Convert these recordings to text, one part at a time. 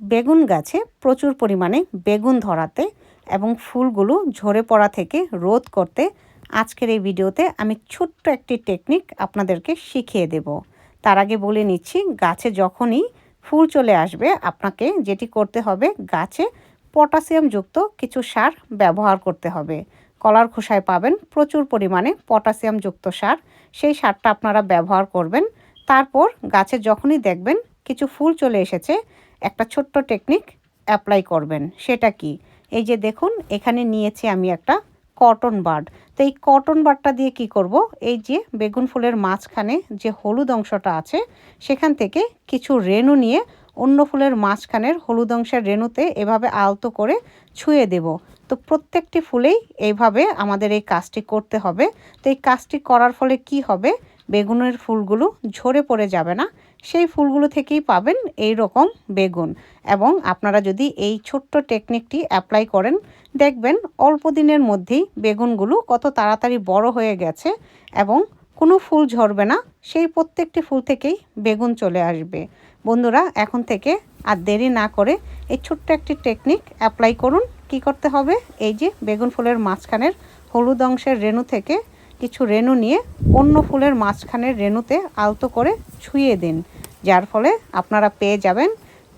বেগুন গাছে প্রচুর পরিমাণে বেগুন ধরাতে এবং ফুলগুলো ঝরে পড়া থেকে রোধ করতে আজকের এই ভিডিওতে আমি ছোট্ট একটি টেকনিক আপনাদেরকে শিখিয়ে দেব। তার আগে বলে নিচ্ছি, গাছে যখনই ফুল চলে আসবে, আপনাকে যেটি করতে হবে, গাছে পটাশিয়ামযুক্ত কিছু সার ব্যবহার করতে হবে। কলার খোসায় পাবেন প্রচুর পরিমাণে পটাশিয়ামযুক্ত সার। সেই সারটা আপনারা ব্যবহার করবেন। তারপর গাছে যখনই দেখবেন কিছু ফুল চলে এসেছে একটা ছোট্ট টেকনিক অ্যাপ্লাই করবেন। সেটা কি? এই যে দেখুন, এখানে নিয়েছি আমি একটা কটন বার্ড তো এই কটন বার্ডটা দিয়ে কি করব? এই যে বেগুন ফুলের মাঝখানে যে হলুদ অংশটা আছে, সেখান থেকে কিছু রেণু নিয়ে অন্য ফুলের মাঝখানের হলুদ অংশের রেণুতে এভাবে আলতো করে ছুঁয়ে দেব। তো প্রত্যেকটি ফুলেই এইভাবে আমাদের এই কাজটি করতে হবে। তো এই কাজটি করার ফলে কি হবে? বেগুনের ফুলগুলো ঝরে পড়ে যাবে না। সেই ফুলগুলো থেকেই পাবেন এই রকম বেগুন। এবং আপনারা যদি এই ছোট্ট টেকনিকটি অ্যাপ্লাই করেন, দেখবেন অল্প দিনের মধ্যেই বেগুনগুলো কত তাড়াতাড়ি বড় হয়ে গেছে এবং কোনো ফুল ঝরবে না, সেই প্রত্যেকটি ফুল থেকেই বেগুন চলে আসবে। বন্ধুরা, এখন থেকে আর দেরি না করে এই ছোট্ট একটি টেকনিক অ্যাপ্লাই করুন। কি করতে হবে? এই যে বেগুন ফুলের মাঝখানের হলুদ অংশের রেণু থেকে কিছু রেণু নিয়ে অন্য ফুলের মাঝখানের রেণুতে আলতো করে ছুঁয়ে দিন, যার ফলে আপনারা পেয়ে যাবেন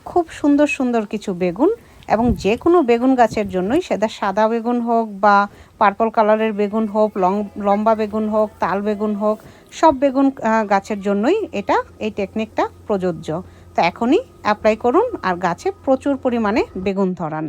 খুব সুন্দর সুন্দর কিছু বেগুন এবং যে কোনো বেগুন গাছের জন্যই সেটা সাদা বেগুন হোক বা পার্পল কালারের বেগুন হোক, লং, লম্বা বেগুন হোক, তাল বেগুন হোক, সব বেগুন গাছের জন্যই এটা এই টেকনিকটা প্রযোজ্য। তো এখনই অ্যাপ্লাই করুন আর গাছে প্রচুর পরিমাণে বেগুন ধরান।